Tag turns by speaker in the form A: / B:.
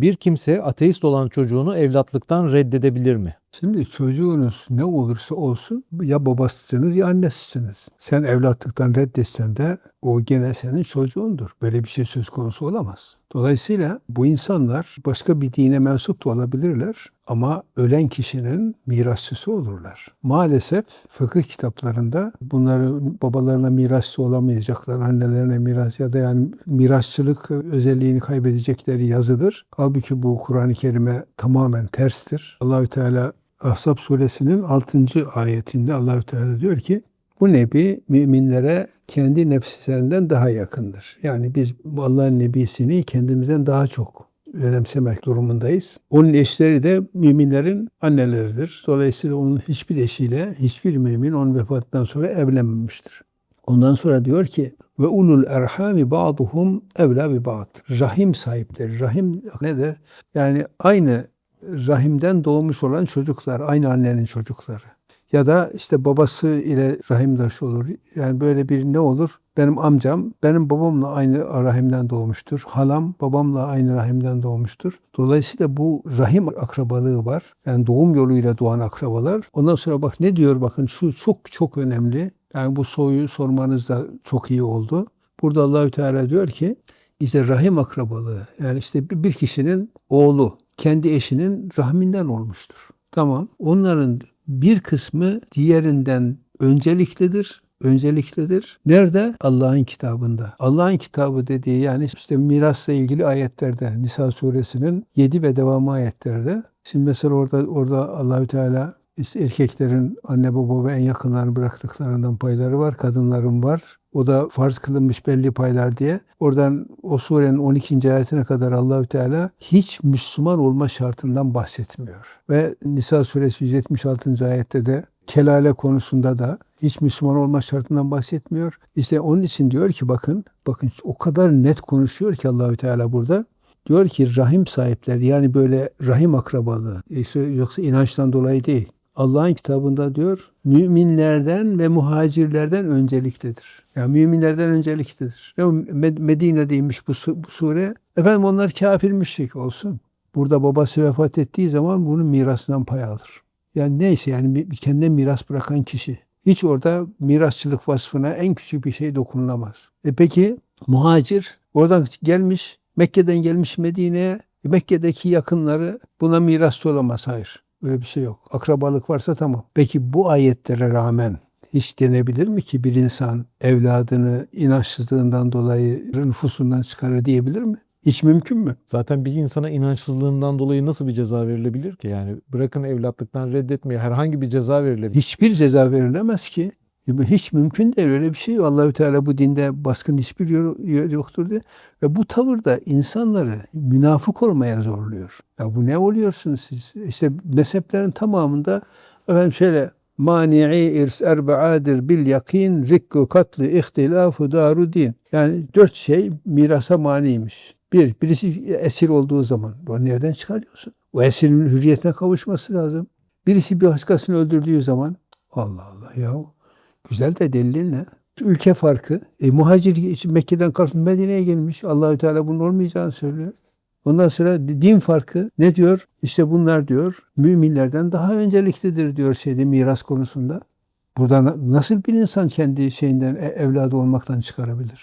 A: Bir kimse ateist olan çocuğunu evlatlıktan reddedebilir mi?
B: Şimdi çocuğunuz ne olursa olsun ya babasısınız ya annesisiniz. Sen evlatlıktan reddetsen de o gene senin çocuğundur. Böyle bir şey söz konusu olamaz. Dolayısıyla bu insanlar başka bir dine mensup da olabilirler ama ölen kişinin mirasçısı olurlar. Maalesef fıkıh kitaplarında bunların babalarına mirasçı olamayacaklar, annelerine miras ya da yani mirasçılık özelliğini kaybedecekleri yazılır. Halbuki bu Kur'an-ı Kerim'e tamamen terstir. Allahü Teala Ahzab suresinin 6. ayetinde Allahü Teala diyor ki bu nebi müminlere kendi nefslerinden daha yakındır. Yani biz Allah'ın nebisini kendimizden daha çok önemsemek durumundayız. Onun eşleri de müminlerin anneleridir. Dolayısıyla onun hiçbir eşiyle hiçbir mümin onun vefatından sonra evlenmemiştir. Ondan sonra diyor ki ve ulul erhami ba'duhum evla bi ba'd. Rahim sahipleri. Rahim ne de yani aynı rahimden doğmuş olan çocuklar, aynı annenin çocukları. Ya da işte babası ile rahimdaş olur. Yani böyle bir ne olur? Benim amcam benim babamla aynı rahimden doğmuştur. Halam babamla aynı rahimden doğmuştur. Dolayısıyla bu rahim akrabalığı var. Yani doğum yoluyla doğan akrabalar. Ondan sonra bak ne diyor bakın şu çok çok önemli. Yani bu soruyu sormanız da çok iyi oldu. Burada Allahü Teala diyor ki işte rahim akrabalığı yani işte bir kişinin oğlu kendi eşinin rahminden olmuştur. Tamam. Onların bir kısmı diğerinden önceliklidir. Önceliklidir. Nerede? Allah'ın kitabında. Allah'ın kitabı dediği yani işte mirasla ilgili ayetlerde Nisa suresinin 7 ve devamı ayetlerde. Şimdi mesela orada orada Allahü Teala erkeklerin anne baba ve en yakınlarını bıraktıklarından payları var. Kadınların var. O da farz kılınmış belli paylar diye. Oradan o surenin 12. ayetine kadar Allahü Teala hiç Müslüman olma şartından bahsetmiyor. Ve Nisa suresi 176. ayette de kelale konusunda da hiç Müslüman olma şartından bahsetmiyor. İşte onun için diyor ki bakın, bakın o kadar net konuşuyor ki Allahü Teala burada. Diyor ki rahim sahipleri yani böyle rahim akrabalığı yoksa inançtan dolayı değil. Allah'ın kitabında diyor müminlerden ve muhacirlerden önceliklidir. Yani müminlerden önceliklidir. Medine'deymiş bu, bu sure. Efendim onlar kafir müşrik olsun. Burada babası vefat ettiği zaman bunun mirasından pay alır. Yani neyse yani kendine miras bırakan kişi. Hiç orada mirasçılık vasfına en küçük bir şey dokunulamaz. E peki muhacir oradan gelmiş Mekke'den gelmiş Medine'ye Mekke'deki yakınları buna mirasçı olamaz. Hayır. Böyle bir şey yok. Akrabalık varsa tamam. Peki bu ayetlere rağmen hiç denebilir mi ki bir insan evladını inançsızlığından dolayı nüfusundan çıkarır diyebilir mi? Hiç mümkün mü?
A: Zaten bir insana inançsızlığından dolayı nasıl bir ceza verilebilir ki? Yani bırakın evlatlıktan reddetmeye herhangi bir ceza verilebilir.
B: Hiçbir ceza verilemez ki. Hiç mümkün değil öyle bir şey. Allahü Teala bu dinde baskın hiçbir yer yoktur diye. Ve bu tavır da insanları münafık olmaya zorluyor. Ya bu ne oluyorsunuz siz? İşte mezheplerin tamamında efendim şöyle mani'i irs erbaadir bil yakin rikku katlı ihtilafu daru din. Yani dört şey mirasa maniymiş. Bir, birisi esir olduğu zaman. Bu nereden çıkarıyorsun? O esirin hürriyetine kavuşması lazım. Birisi bir başkasını öldürdüğü zaman Allah Allah ya Güzel de delilin ne? Ülke farkı. E, muhacir için Mekke'den kalkıp Medine'ye gelmiş. Allahü Teala bunun olmayacağını söylüyor. Ondan sonra din farkı ne diyor? İşte bunlar diyor müminlerden daha önceliklidir diyor şeyde miras konusunda. Burada nasıl bir insan kendi şeyinden evladı olmaktan çıkarabilir?